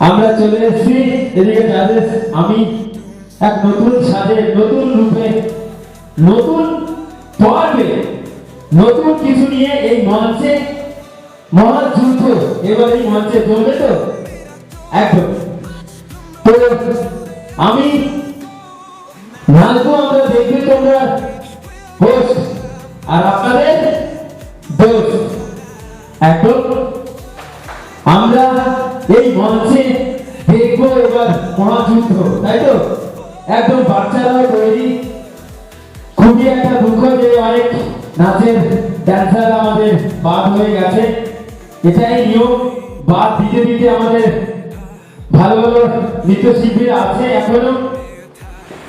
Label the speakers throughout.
Speaker 1: আমরা
Speaker 2: চলে এসেছি এদিকে যাদের আমি এক নতুন সাজে, নতুন রূপে, নতুন পর্বে, নতুন কিছু নিয়ে এই মঞ্চে মহা যুদ্ধ, এবার এই মঞ্চে চলবে তো? একদম। তো, আমি নাচবো আমরা, দেখবে তোমরা। হোস্ট আর আপনাদের? দোষ একদম আমরা এই মঞ্চে দেখব এবার মহাযুদ্ধ, তাই তো? একদম বাচ্চারাও তৈরি। খুবই একটা দুঃখ যে অনেক নাচের ড্যান্সার আমাদের বাদ হয়ে গেছে। এটাই নিয়ম। বাদ দিতে দিতে আমাদের ভালো ভালো নৃত্যশিল্পীরা আছে এখনও।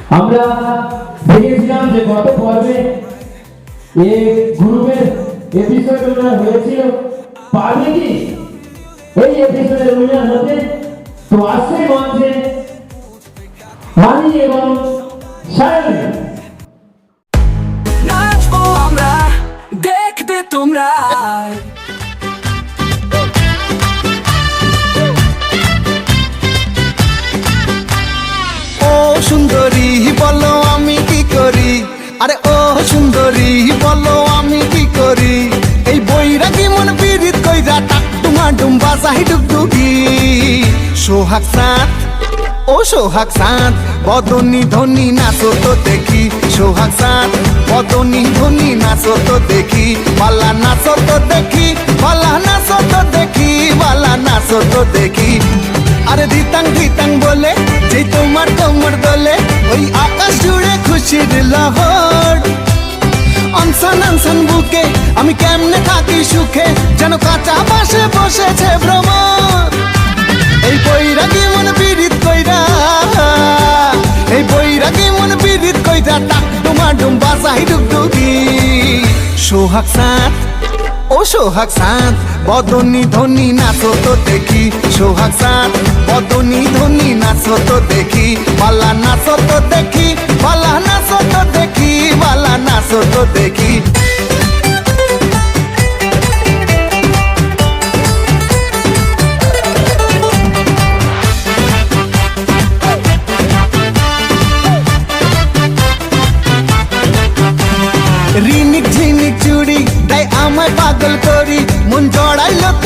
Speaker 2: আমরা দেখেছিলাম যে গত পর্বে এই গ্রুপের এপিসোড হয়েছিল। পারবে কি? এই এপিসোডের উইনার হতে তো আসছে মঞ্চে মানি এবং সায়নী।
Speaker 1: নাচবো আমরা, দেখবে তোমরা।
Speaker 3: সুন্দরী, বলো আমি কি করি? আরে ও সুন্দরী, বলো আমি কি করি? এই বইরাগি মন বিরিত কইরা টাক টুমা ডুম্বা চাহি ডুগডুগি। সোহাগ সাত, ও সোহাগ সাত, বদনি ধনি নাচো তো দেখি। সোহাগ সাত, বদনি ধনি নাচো তো দেখি। বালা নাচো তো দেখি, বালা নাচো তো দেখি, বালা নাচো তো দেখি। আরে ধিতাং ধিতাং বলে, যে তোমার কোমর দলে, ওই আকাশ জুড়ে খুশির লহর। অনসান অনসান বুকে আমি কেমনে থাকি সুখে, যেন কাঁচা বাসে বসেছে ভ্রমণ এই বৈরাগী মন পীড়িত কইরা, এই বৈরাগী মন পীড়িত কইরা, টাক ডুমা ডুম বাসাই ডুগডুগি। সোহাগ সাত ও সোহাগ সাত, বদনি ধনি নাচো তো দেখি। সোহাগ সাত, বদনি ধনি নাচো তো দেখি। বালা নাচো তো দেখি, বালা নাচো তো দেখি, বালা নাচো তো দেখি।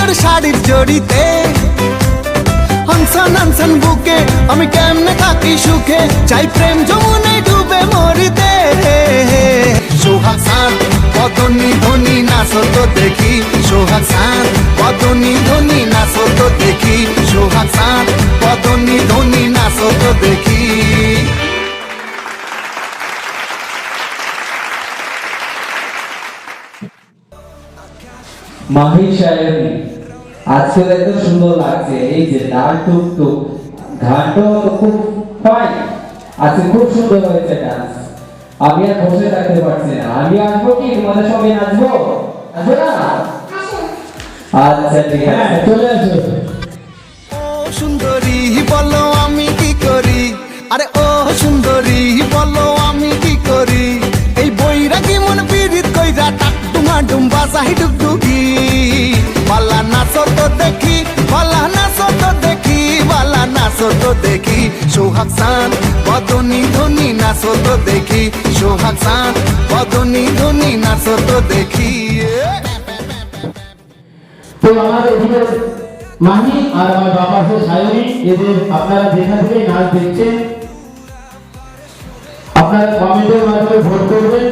Speaker 3: তোর শাড়ির জড়িতে। হনসন হনসন বুকে আমি কেমনে থাকি সুখে? চাই প্রেম যমুনায় ডুবে মরিতে। সোহাগ সাত কতনি তো দেখি। সোহাগ সাত কতনি ধনি তো দেখি। সোহাগ সাত কতনি ধনি তো দেখি।
Speaker 2: মাহি সায়নী আজকে এত সুন্দর লাগছে এই যে ডাল টুক টুক ঘাটো খুব ফাইন আজকে খুব সুন্দর হয়েছে ডান্স আমি আর বসে থাকতে পারছি না। আমি আসব কি? তোমাদের সঙ্গে নাচবো? আসব না? আচ্ছা ঠিক আছে। চলে আসো।
Speaker 3: ও সুন্দরী। তো দেখি। সোহাগ সান বদনি ধনি নাচো তো দেখি। সোহাগ সান বদনি ধনি নাচো তো দেখি
Speaker 2: মাহি আর আমার বাবা আছে সায়নী, এদের আপনারা যেখান থেকে নাচ দেখছেন, আপনারা কমেন্টের মাধ্যমে ভোট করবেন।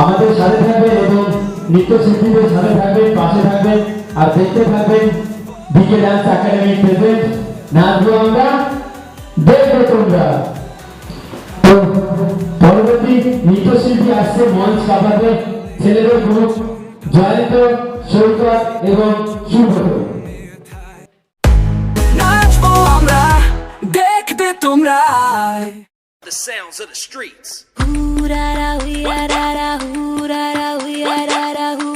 Speaker 2: আমাদের সাথে থাকবেন এবং নৃত্যশিল্পীদের সাথে থাকবেন, পাশে থাকবেন আর দেখতে থাকবেন বিকে ডান্স একাডেমি প্রেজেন্ট নাচবো আমরা দেখবে তোমরা। পরবর্তী নৃত্যশিল্পী আসছে মঞ্চ কাঁপাতে ছেলেদের গ্রুপ জয়ন্ত সৈকত এবং সুব্রত।
Speaker 1: নাচবো আমরা দেখবে তোমরা
Speaker 4: the sounds of the streets.
Speaker 5: Hurara, huyarara, hurara, huyarara, hurara,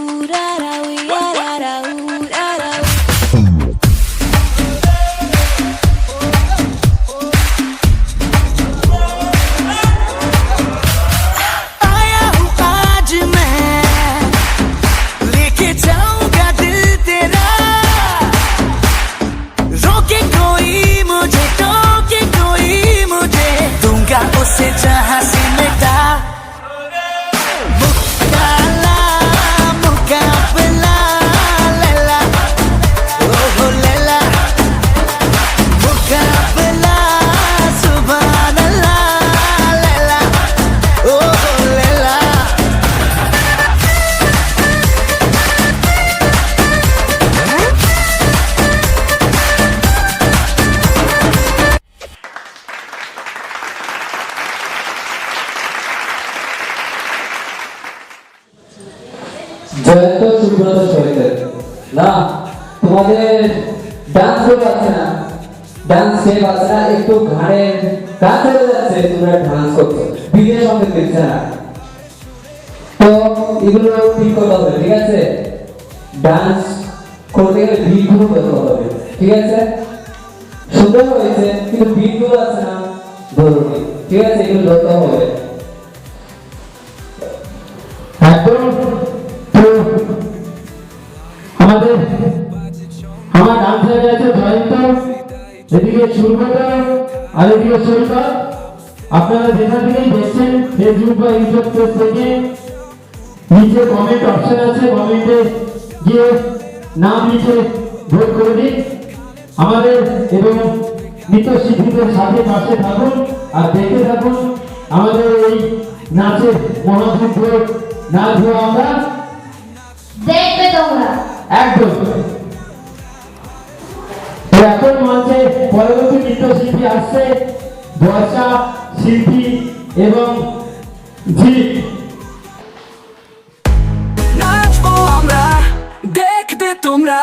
Speaker 2: Jayanta Subrata সহিতের না, তোমাদের ডান্স গ্রুপ আছে না। ডান্স স্টেপ আছে না, একটু ঘাড়ে কাজ চলে যাচ্ছে, তোমরা ডান্স করছ। বিয়ের সঙ্গে দেখছে না। তো এগুলো ঠিক করতে হবে, ঠিক আছে? ডান্স করতে গেলে বিটগুলো করতে হবে, ঠিক আছে? সুন্দর হয়েছে, কিন্তু বিটগুলো আছে না জরুরি ঠিক আছে? এগুলো ধরতে হবে। একদম আমাদের, আমার হয়ে গেছে জয়ন্ত। এদিকে সুরগত আর এদিকে সৈকত আপনারা যেখান থেকেই দেখছেন ফেসবুক বা ইউটিউব থেকে, নিচে কমেন্ট অপশন আছে কমেন্টে গিয়ে নাম লিখে ভোট করে দিন। আমাদের এবং নৃত্যশিল্পীদের সাথে পাশে থাকুন আর দেখতে থাকুন আমাদের এই নাচের মহাযুদ্ধ। নাচবো আমরা।
Speaker 6: দেখবে তোমরা।
Speaker 2: একদম। এখন মঞ্চে পরবর্তী নৃত্যশিল্পী আসছে বর্ষা শিল্পী এবং
Speaker 7: আমরা দেখবে তোমরা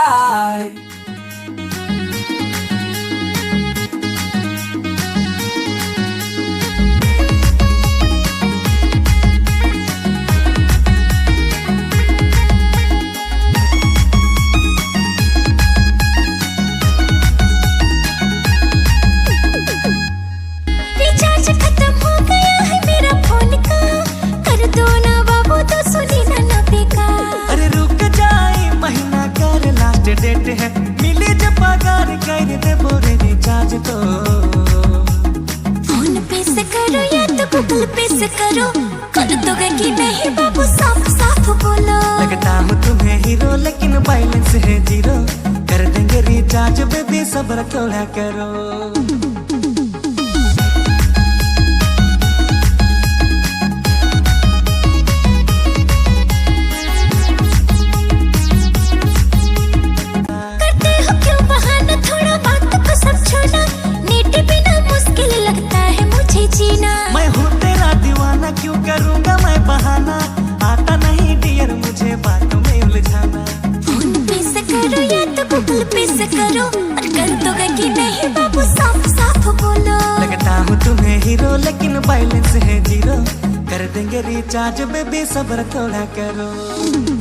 Speaker 6: बोलो।
Speaker 8: लगता हूँ तुम्हें बैलेंस है ज़ीरो। कर देंगे रिचार्ज बेबी सब्र थोड़ा करो।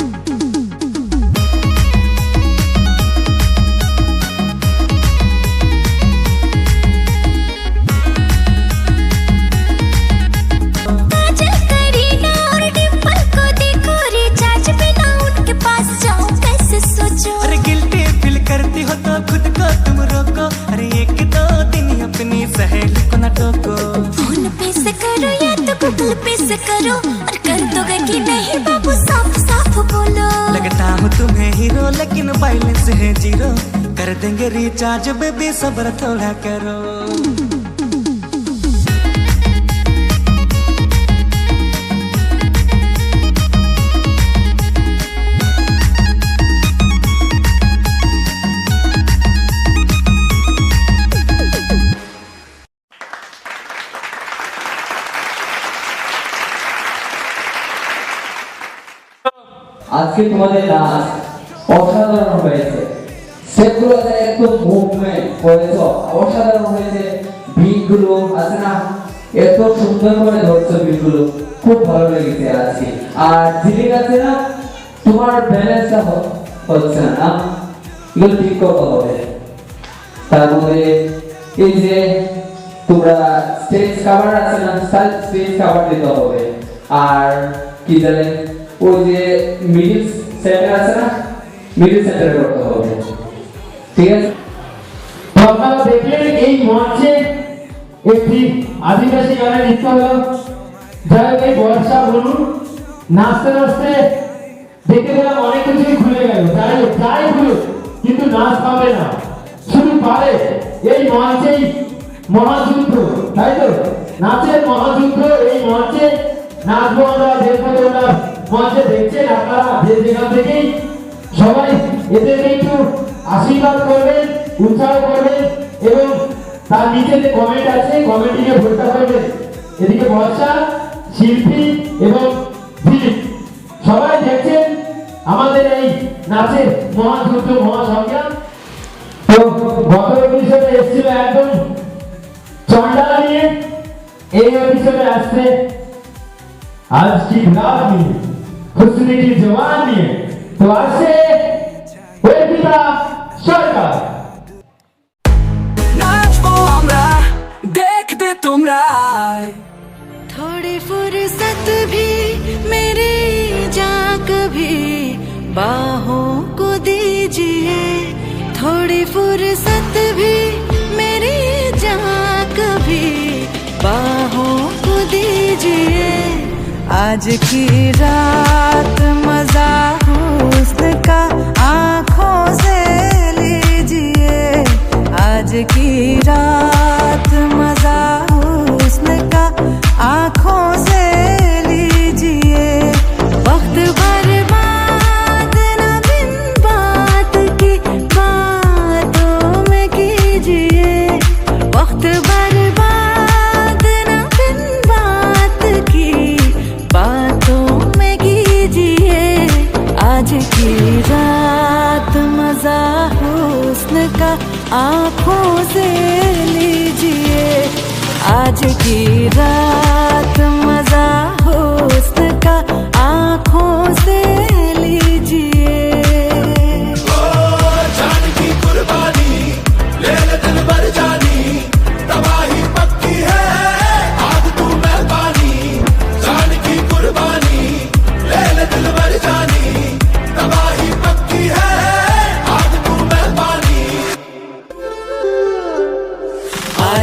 Speaker 8: सहेली को न टोको
Speaker 6: फ़ोन पे से करो या तो गूगल पे से करो। और कर दोगे कि नहीं बाबू साफ़ साफ़ बोलो।
Speaker 8: लगता हूँ तुम्हें हीरो लेकिन बैलेंस है ज़ीरो। कर देंगे रिचार्ज बेबी सब्र थोड़ा करो।
Speaker 2: আজকে তোমাদের নাচ অসাধারণ হয়েছে। সেগুলোতে মুভমেন্ট করেছ। অসাধারণ হয়েছে আছে না এত সুন্দর করে ধরছো খুব ভালো লেগেছে আজকে। আর আছে না, তোমার ব্যালেন্সটা হচ্ছে না এগুলো ঠিক করতে হবে। তার মধ্যে এই যে তোমরা স্টেজ কাভার আছে না স্টেজ কাভার দিতে হবে। আর কি জানে? ওই যে মিডিল সেন্টার আছে না? মিডিল সেন্টার করতে হবে। ঠিক আছে? আপনারা দেখলেন এই মঞ্চে একটি আদিবাসী গানের নৃত্য হলো। যাই হোক, এই বর্ষা বলুন। নাচতে নাচতে দেখে গেলাম অনেক কিছুই খুলে গেল। হোক, যাই খুলুক কিন্তু নাচ পাবে না। শুধু পারে এই মঞ্চেই মহাযুদ্ধ, তাই তো? নাচের মহাযুদ্ধ, এই মঞ্চে নাচবো আমরা, দেখব তোমরা। মঞ্চে দেখছেন আপনারা, যে যেখান থেকেই সবাই এদেরকে একটু আশীর্বাদ করবেন, উৎসাহ করবেন এবং তার নিচে যে কমেন্ট আছে কমেন্টটিকে ভোটটা করবেন। এদিকে বর্ষা শিল্পী এবং দিলীপ সবাই দেখছেন আমাদের এই নাচের মহাযজ্ঞ মহাসংগ্রাম তো গত এপিসোডে এসেছিল একদম চন্ডাল নিয়ে। এই এপিসোডে আসছে আজ কি রাত নিয়ে। খুশনি কি জওয়ান নিয়ে তো আসছে অর্পিতা সরকার
Speaker 1: নাচবো আমরা দেখবে তোমরা
Speaker 5: थोड़ी फुर्सत भी मेरी जा कभी बाहों को दीजिए थोड़ी फुर्सत भी मेरी जा कभी बाहों को दीजिए आज की रात मज़ा हुस्न का आँखों से लीजिए। आज की रात मज़ा हुस्न का आँखों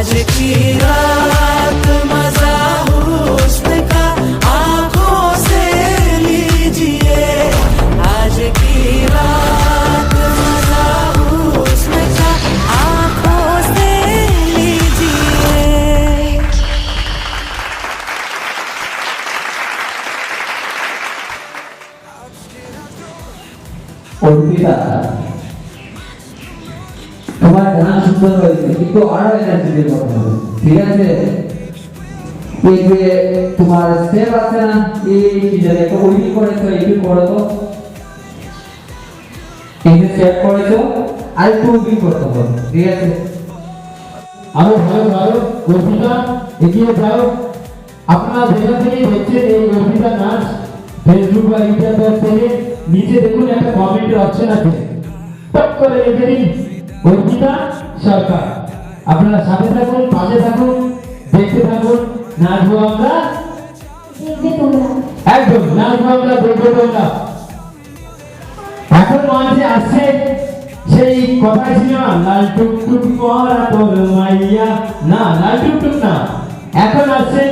Speaker 5: आज की रात मजा हुस्न का आंखों से लीजिए आज की रात मजा हुस्न का आंखों से लीजिए
Speaker 9: অর্পিতা তোমার গান সুন্দর হয়েছে কিন্তু আরও এনার্জি দিয়ে কথা হবে ঠিক আছে? এই যে তোমার স্টেপ আছে না, এই কি জানি একটা ওইটি করেছ, এইটি করো তো। এই যে স্টেপ করেছ আর একটু ওইটি করতে হবে, ঠিক আছে?
Speaker 2: আরও ভালো ভালো অর্পিতা এগিয়ে যাও। আপনারা যেখান থেকেই দেখছেন এই অর্পিতা নাচ ফেসবুক বা ইন্টারনেট থেকে, নিচে দেখুন একটা কমেন্টের অপশন আছে করে রেখে দিন। অর্পিতা সরকার। আপনারা সাথে থাকুন, পাশে থাকুন, দেখতে থাকুন নাচবো আমরা একদম নাচবো আমরা, দেখব তোমরা এখন মঞ্চে আসছে সেই কথা ছিল না, লাল টুকটুক করা তোর মাইয়া। না, লাল টুকটুক না, এখন আসছে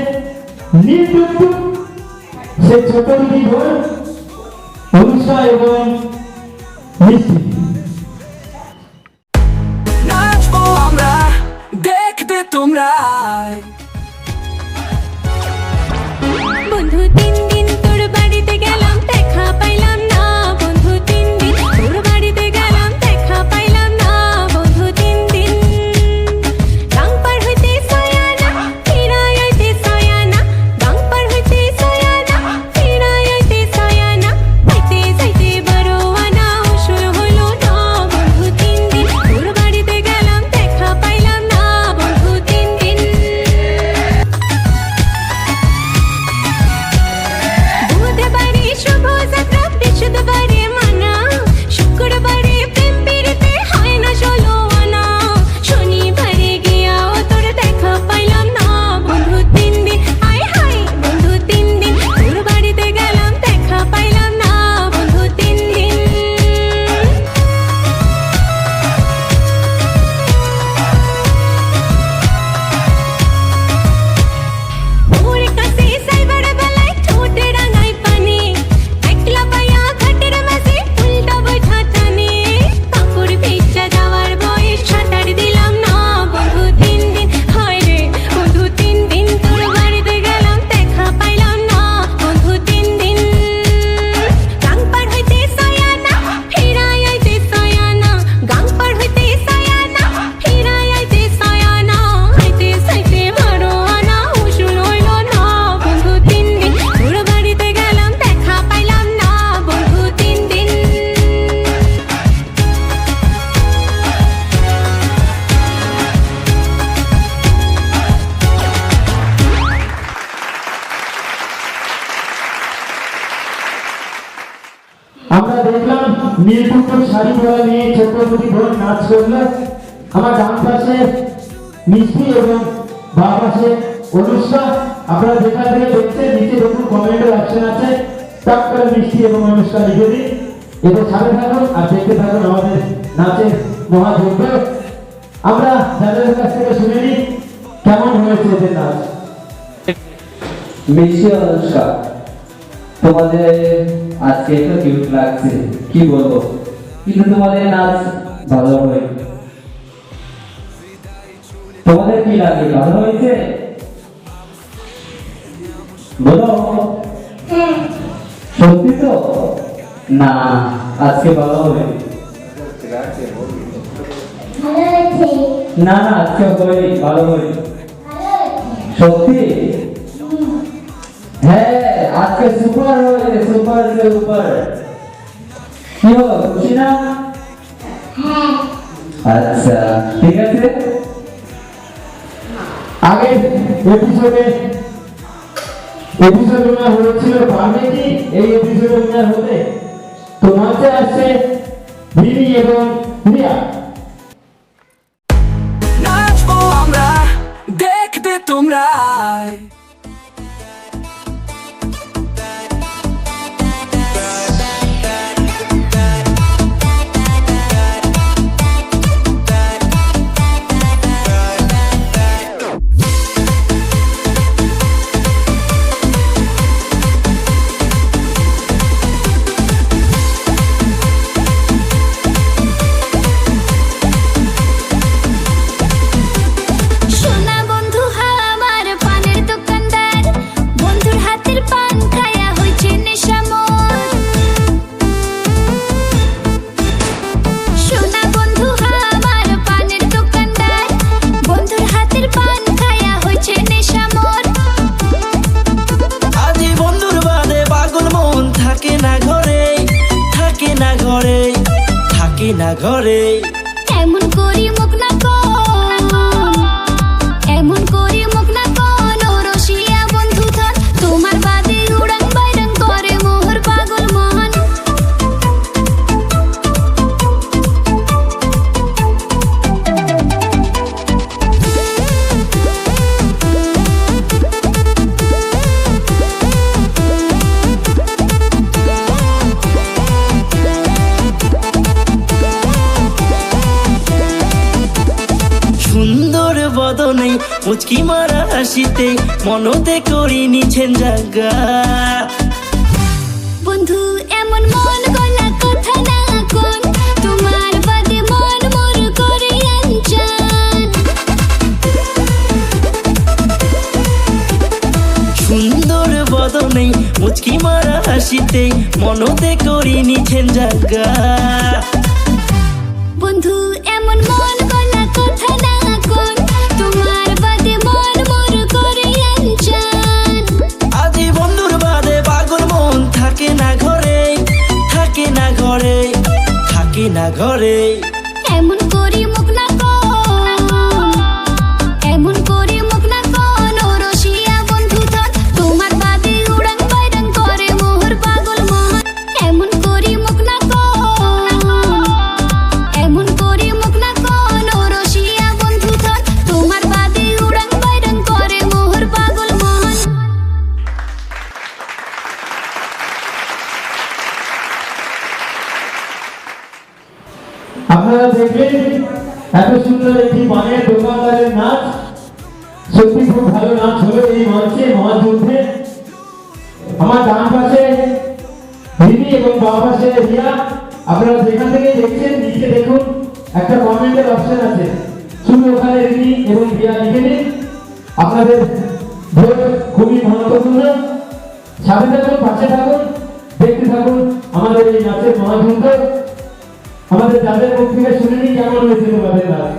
Speaker 2: নীল টুকটুক। সে ছোট দিদি বোন অনুষা এবং মিষ্টি।
Speaker 1: তোমরা
Speaker 2: আমরা দেখলাম নীলকুটুর শাড়ি পরা নিয়ে দুটি বোন নাচ করল। আমার ডান পাশে মিষ্টি এবং বাম পাশে অনুষ্কা। আপনারা যেখান থেকে দেখছেন, নিচে দেখুন, কমেন্টের অপশন আছে। টপ করে মিষ্টি এবং অনুষ্কা লিখে দিন। এদের সাথে থাকুন আর দেখতে থাকুন আমাদের নাচের মহাযজ্ঞ। আমরা যাদের কাছ থেকে শুনে নিই, কেমন হয়েছে এদের নাচ?
Speaker 9: মিষ্টি অনুষ্কা। তোমাদের আজকে তো কিউট লাগছে। কি বলব? কিন্তু তোমাদের নাচ ভালো হয়। তোমাদের কি লাগে? ভালো হয়েছে? বলো। সত্যি তো? না আজকে ভালো হবে। না না আজকে হয়নি ভালো হয়নি। সত্যি? হ্যাঁ। আজকে সুপার হয়েছে সুপার সে উপর কি হলো, খুশি না? আচ্ছা ঠিক আছে।
Speaker 2: আগে এপিসোডে এপিসোড উনার হয়েছিল পারবে কি এই এপিসোডে উনার হতে তো মঞ্চে আসছে ভিনি এবং রিয়া
Speaker 10: নাচবো আমরা, দেখবে তোমরা
Speaker 11: মুচকি মারা হাসিতে মনতে করি নিছেন জাগা।
Speaker 12: বন্ধু এমন মন গলা কথা না কোন তোমার বাদে মন মোর করে আনচান
Speaker 11: সুন্দর বদনে মুচকি মারা হাসিতে মনতে করি নিছেন জাগা। ঘরে
Speaker 2: বাম পাশে আপনারা যেখান থেকে দেখছেন, নিচে দেখুন, একটা কমেন্টের অপশন আছে। শুধু ওখানে রিনি এবং রিয়া লিখে নিন। আপনাদের ভোট খুবই মহত্বপূর্ণ সাথে থাকুন, পাশে থাকুন, দেখতে থাকুন আমাদের এই নাচের মহাযুদ্ধ। আমাদের যাদের মুখ থেকে শুনে নি কেমন হয়েছে তোমাদের নাচ?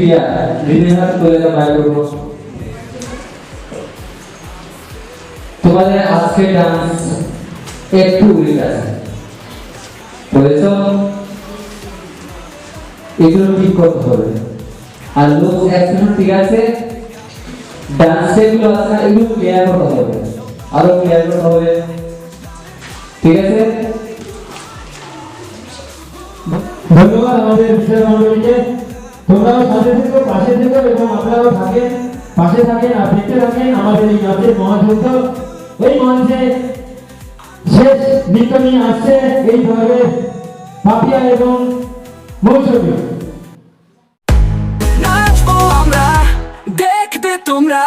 Speaker 9: দিয়া তোমাদের আজকে ডান্স একটু উইক আছে। এগুলো ঠিক করতে হবে। আর লুক অ্যাকশন ঠিক আছে, ডান্স যেগুলো আছে, এগুলো ক্লিয়ার করতে হবে। আরও ক্লিয়ার করতে হবে। ঠিক আছে?
Speaker 2: ধন্যবাদ আমাদের বিচার মন্ডলীকে তোমরাও সাথে থেকো, পাশে থেকো এবং আপনারাও থাকেন, পাশে থাকেন, আর দেখতে থাকেন আমাদের এই নাচের মহাযুদ্ধ এই মঞ্চে শেষ নৃত্য নিয়ে আসছে এইভাবে পাপিয়া এবং মৌসুমী
Speaker 1: নাচবো আমরা দেখবে তোমরা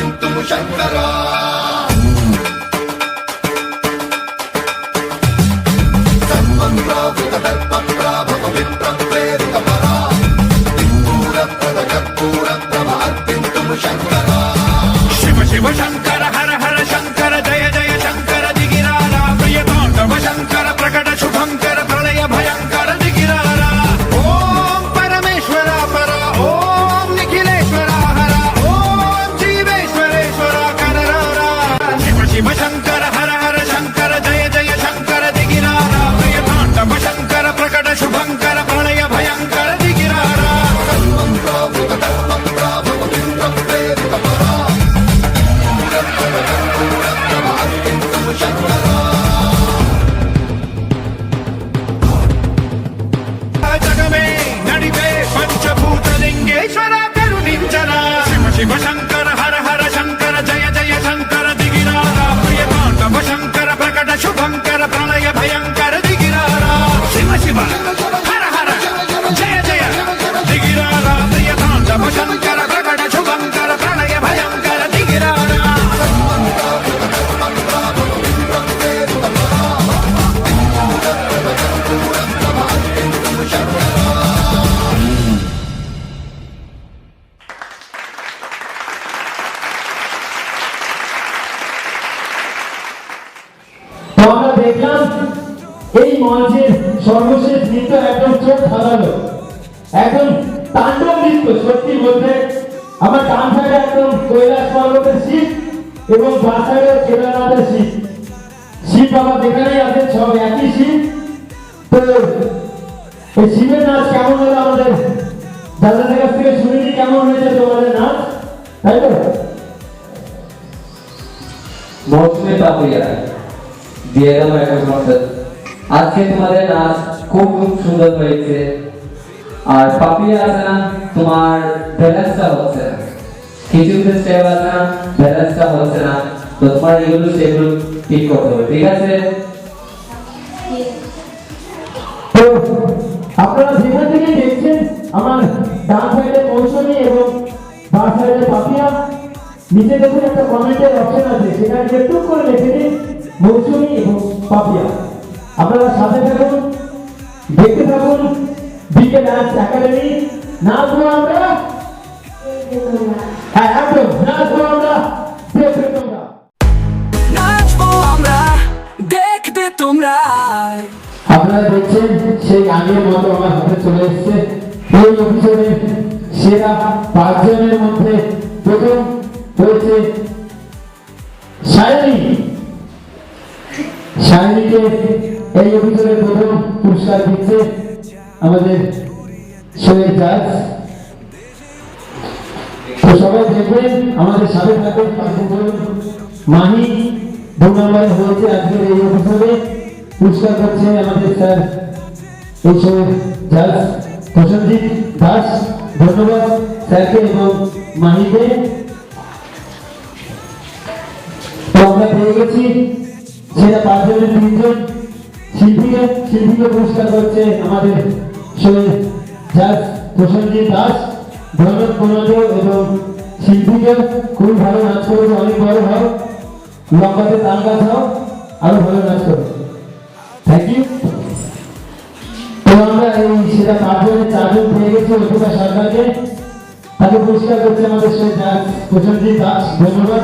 Speaker 13: शिव शिव शङ्कर శివ శివ శంకర
Speaker 9: মৌসুমী পাপিয়া দিয়ে গেল আজকে তোমাদের নাচ খুব খুব সুন্দর হয়েছে। আর পাপিয়া আছে না, তোমার ব্যালেন্সটা হচ্ছে না। কিছু কিছু স্টেপ আছে না, ব্যালেন্সটা হচ্ছে না। তো তোমার এগুলো সেগুলো ঠিক করতে হবে, ঠিক আছে?
Speaker 2: আপনারা যেখান থেকে দেখছেন আমার ডান সাইডে মৌসুমী এবং বাঁ সাইডে পাপিয়া। নিচে দেখুন একটা কমেন্টের অপশন আছে সেখানে একটু করে লিখে দিন মৌসুমী এবং পাপিয়া। আপনারা সাথে থাকুন দেখতে থাকুন বিকে ডান্স একাডেমি নাচবো আমরা। হ্যাঁ একদম নাচবো আমরা। দেখবে তোমরা
Speaker 1: নাচবো আমরা দেখবে তোমরা।
Speaker 2: আপনারা দেখছেন সেই আগের মতো আমার হাতে চলে এসেছে। এই অভিযানের সেরা পাঁচজনের মধ্যে প্রথম হয়েছে সায়নী, সায়নীকে এই অভিযানের প্রথম পুরস্কার দিচ্ছে আমাদের শোয়ের সবাই দেখবেন, আমাদের থাকুন। মাহি হয়েছে আজকের এই অভিযানে পুরস্কার করছে আমাদের স্যার এই দাস, ধন্যবাদ স্যারকে এবং মাহিকে। আমরা পেয়ে গেছি। সেটা পাঁচজনের তিনজন। শিল্পীকে শিল্পীকে পুরস্কার করছে আমাদের শোয়ে জাজ প্রসেনজিৎ দাস ধন্যবাদ প্রণাদ এবং শিল্পীকে খুব ভালো নাচ করেছে অনেক বড় হও। লম্বাতে তাল গাছ হও আরও ভালো নাচ করো থ্যাংক ইউ তো আমরা এই সেটা পাঁচজনের চারজন পেয়ে গেছি অর্পিতা সরকারকে। তাকে পুরস্কার করছে আমাদের সে প্রসেনজিৎ দাস, ধন্যবাদ।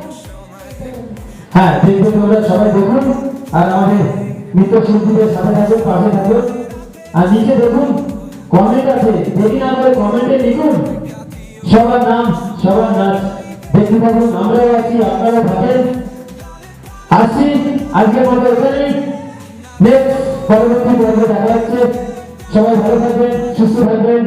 Speaker 2: হ্যাঁ দেখবে তোমরা সবাই দেখুন আর আমাদের নৃত্য শিল্পীদের সাথে থাকুন পাশে থাকুন আর নিচে দেখুন কমেন্ট আছে, দেরি না করে কমেন্টে লিখুন। সবার নাম, সবার নাচ। দেখতে থাকুন, আমরাও আছি আপনারা থাকেন। আসছি আজকের মতো এখানেই নেক্সট পরবর্তী পর্বে দেখা যাচ্ছে সবাই ভালো থাকবেন, সুস্থ থাকবেন।